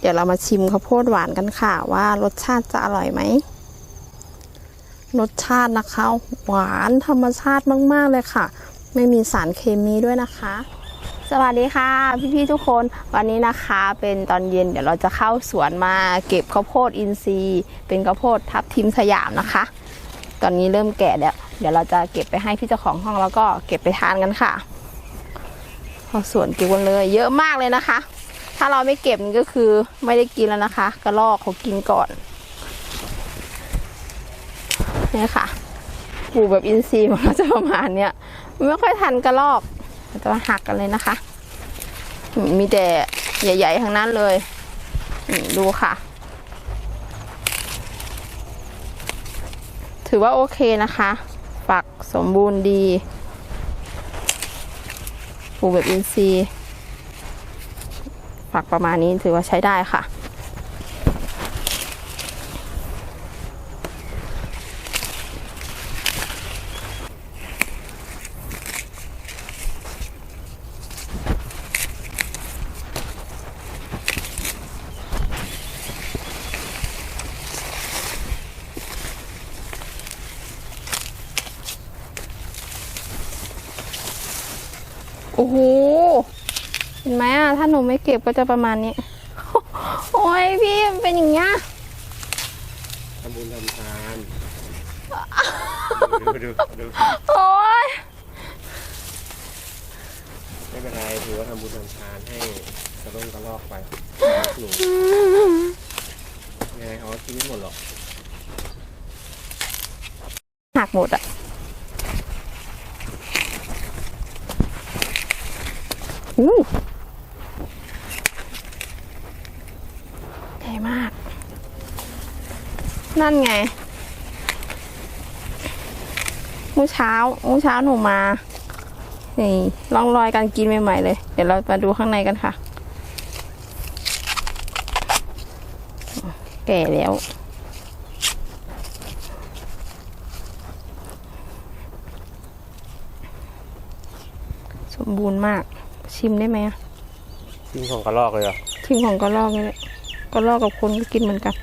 เดี๋ยวเรามาชิมข้าวโพดหวานกันค่ะ ว่ารสชาติจะอร่อยไหมรสชาตินะคะ หวานธรรมชาติมาก ๆ เลยค่ะ ไม่มีสารเคมีด้วยนะคะ สวัสดีค่ะ พี่ ๆ ทุกคนวันนี้นะคะเป็นตอนเย็นเดี๋ยวเราจะเข้าสวนมาเก็บข้าวโพดอินทรีย์ เป็นข้าวโพดทับทิมสยามนะคะ ตอนนี้เริ่มแก่แล้ว เดี๋ยวเราจะเก็บไปให้พี่เจ้าของห้องแล้วก็เก็บไปทานกันค่ะเข้าสวนเก็บกันเลย เยอะมากเลยนะคะ ถ้าเราไม่เก็บนี่ก็คือไม่ได้กินแล้วนะคะ กระลอกเขากินก่อนเนี่ยค่ะปลูกแบบอินทรีย์มันก็จะประมาณเนี้ยไม่ค่อยทันกระลอกเราจะมาหักกันเลยนะคะ มีแต่ใหญ่ๆทั้งนั้นเลยดูค่ะ ถือว่าโอเคนะคะฝักสมบูรณ์ดีปลูกแบบอินทรีย์ ฝักประมาณนี้ถือว่าใช้ได้ค่ะ โอ้โห ห็นไหมอะ ถ้าหนูไม่เก็บก็จะประมาณนี้ โอ้ยพี่มันเป็นอย่างเงี้ยทำบุญทำทานดูดูดูโอ้ยไม่เป็นไรถือว่าทำบุญทำทานให้กระด้งกระลอกไปหนูยังไงเขาก็กินไม่หมดหรอกหักหมดอะอู้ให ญ่มาก นั่นไงเมื่อเช้าเมื่อเช้าหนูมา นี่ร่องรอยการกินใหม่ๆเลย เดี๋ยวเรามาดูข้างในกันค่ะ แก่แล้ว สมบูรณ์มาก ชิมได้ไหมอะ กินของกระลอกเลยเหรอ ชิมของกระรอกนี่แหละ กระรอกกับคนก็กินเหมือนกัน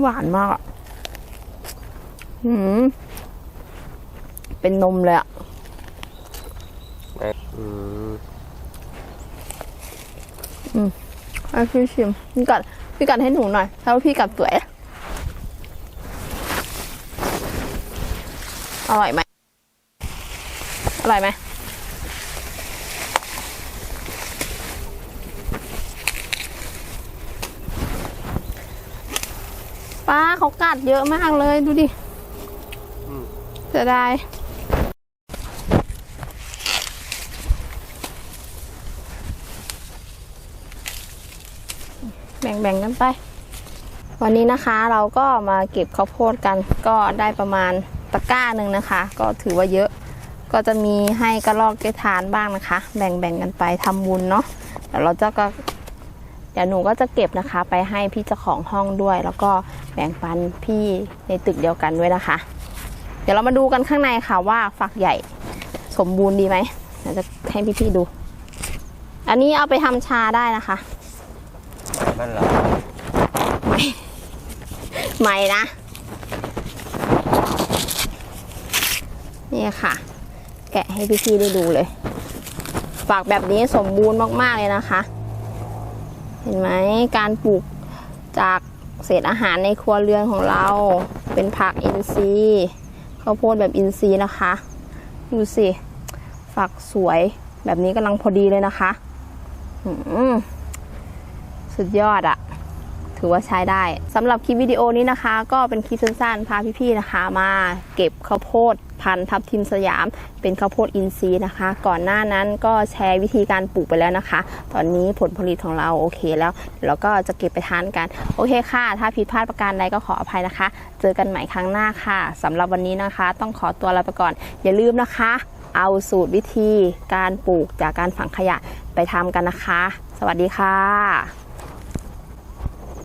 หวานมากอะหืมเป็นนมเลยอะอืมให้พี่ชิมพี่กัดพี่กัดให้หนูหน่อยถ้าว่าพี่กัดสวยอร่อยไหมอร่อยไหม ป้าเขากัดเยอะมากเลยดูดิอืมเสียดายแบ่งๆกันไป วันนี้นะคะเราก็มาเก็บข้าวโพดกัน ก็ได้ประมาณตะกร้าหนึ่งนะคะ ก็ถือว่าเยอะ ก็จะมีให้กระรอกได้ทานบ้างนะคะ แบ่งๆกันไปทำบุญเนาะเดี๋ยวเราจะก็ เดี๋ยวหนูก็จะเก็บนะคะ ไปให้พี่เจ้าของห้องด้วย แล้วก็แบ่งปันพี่ในตึกเดียวกันด้วยนะคะ เดี๋ยวเรามาดูกันข้างในค่ะว่าฝักใหญ่สมบูรณ์ดีไหมเดี๋ยวจะให้พี่ๆดู อันนี้เอาไปทำชาได้นะคะนั่นเหรอใหม่นะนี่ค่ะ แกะให้พี่ๆได้ดูเลยฝักแบบนี้สมบูรณ์มากๆเลยนะคะ เห็นไหมการปลูกจากเศษอาหารในครัวเรือนของเรา เป็นผักอินทรีย์ข้าวโพดแบบอินทรีย์นะคะ ดูสิฝักสวยแบบนี้กำลังพอดีเลยนะคะสุดยอดอะ ถือว่าใช้ได้สำหรับคลิปวิดีโอนี้นะคะ ก็เป็นคลิปสั้นๆพาพี่ๆนะคะ มาเก็บข้าวโพดพันธุ์ทับทิมสยาม เป็นข้าวโพดอินทรีย์นะคะ ก่อนหน้านั้นก็แชร์วิธีการปลูกไปแล้วนะคะ ตอนนี้ผลผลิตของเราโอเคแล้วเดี๋ยวเราก็จะเก็บไปทานกัน โอเคค่ะ ถ้าผิดพลาดประการใดก็ขออภัยนะคะ เจอกันใหม่ครั้งหน้าค่ะสำหรับวันนี้นะคะ ต้องขอตัวลาไปก่อน อย่าลืมนะคะ เอาสูตรวิธีการปลูกจากการฝังขยะไปทำกันนะคะ สวัสดีค่ะ